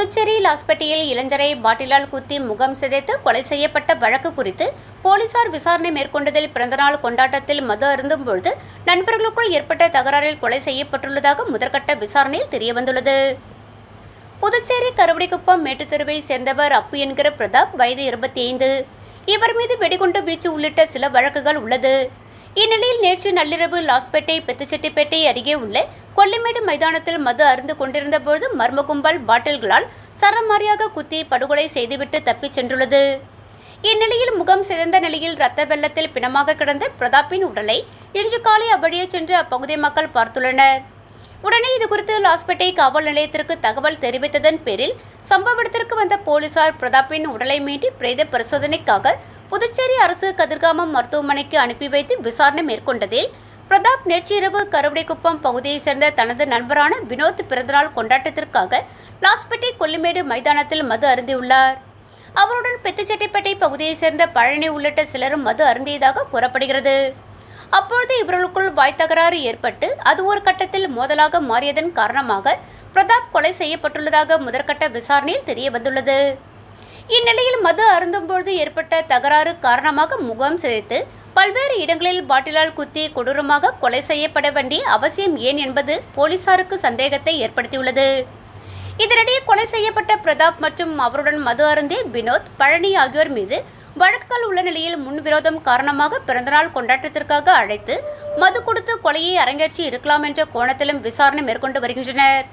புதுச்சேரி லாஸ்பேட்டையில் இளைஞரை பாட்டிலால் குத்தி முகம் சிதைத்து கொலை செய்யப்பட்ட வழக்கு குறித்து போலீசார் விசாரணை மேற்கொண்டதில் பிறந்தநாள் கொண்டாட்டத்தில் மது அருந்தும் பொழுது நண்பர்களுக்குள் ஏற்பட்ட தகராறில் கொலை செய்யப்பட்டுள்ளதாக முதற்கட்ட விசாரணையில் தெரியவந்துள்ளது. புதுச்சேரி கருவடிக்குப்பம் மேட்டுத்தெருவை சேர்ந்தவர் அப்பு என்கிற பிரதாப் வயது இருபத்தி ஐந்து இவர் மீது வெடிகுண்டு வீச்சு உள்ளிட்ட சில வழக்குகள் உள்ளது. இந்நிலையில் நேற்று நள்ளிரவு லாஸ்பேட்டை பெத்துச்செட்டிப்பேட்டை அருகே உள்ள கொல்லிமேடு மைதானத்தில் மது அருந்து கொண்டிருந்த போது மர்ம கும்பல் பாட்டில்களால் சரமாரியாக குத்தி படுகொலை செய்துவிட்டு தப்பிச் சென்றுள்ளது. இந்நிலையில் முகம் சிதைந்த நிலையில் இரத்த வெள்ளத்தில் பிணமாக கிடந்த பிரதாப்பின் உடலை இன்று காலை அவ்வழியே சென்று அப்பகுதி மக்கள் பார்த்துள்ளனர். உடனே இது குறித்து லாஸ்பேட்டை காவல் நிலையத்திற்கு தகவல் தெரிவித்ததன் பேரில் சம்பவ இடத்திற்கு வந்த போலீசார் பிரதாப்பின் உடலை மீட்டி பிரேத பரிசோதனைக்காக புதுச்சேரி அரசு கதிர்காமம் மருத்துவமனைக்கு அனுப்பி வைத்து விசாரணை மேற்கொண்டதில் பிரதாப் நேற்றிரவு கருவடைக்குப்பம் பகுதியைச் சேர்ந்த தனது நண்பரான வினோத் பிறந்தநாள் கொண்டாட்டத்திற்காக லாஸ்பேட்டை கொல்லிமேடு மைதானத்தில் மது அருந்தியுள்ளார். அவருடன் பெத்துச்செட்டிப்பேட்டை பகுதியைச் சேர்ந்த பழனி உள்ளிட்ட சிலரும் மது அருந்தியதாக கூறப்படுகிறது. அப்பொழுது இவர்களுக்குள் வாய் தகராறு ஏற்பட்டு அது ஒரு கட்டத்தில் மோதலாக மாறியதன் காரணமாக பிரதாப் கொலை செய்யப்பட்டுள்ளதாக முதற்கட்ட விசாரணையில் தெரிய வந்துள்ளது இந்நிலையில் மது அருந்தும்போது ஏற்பட்ட தகராறு காரணமாக முகம் சிதைத்து பல்வேறு இடங்களில் பாட்டிலால் குத்தி கொடூரமாக கொலை செய்யப்பட வேண்டிய அவசியம் ஏன் என்பது போலீசாருக்கு சந்தேகத்தை ஏற்படுத்தியுள்ளது. இதனிடையே கொலை செய்யப்பட்ட பிரதாப் மற்றும் அவருடன் மது அருந்திய வினோத் பழனி ஆகியோர் மீது வழக்குகள் உள்ள நிலையில் முன்விரோதம் காரணமாக பிறந்தநாள் கொண்டாட்டத்திற்காக அழைத்து மது கொடுத்து கொலையை அரங்கேற்றி இருக்கலாம் என்ற கோணத்திலும் விசாரணை மேற்கொண்டு வருகின்றனர்.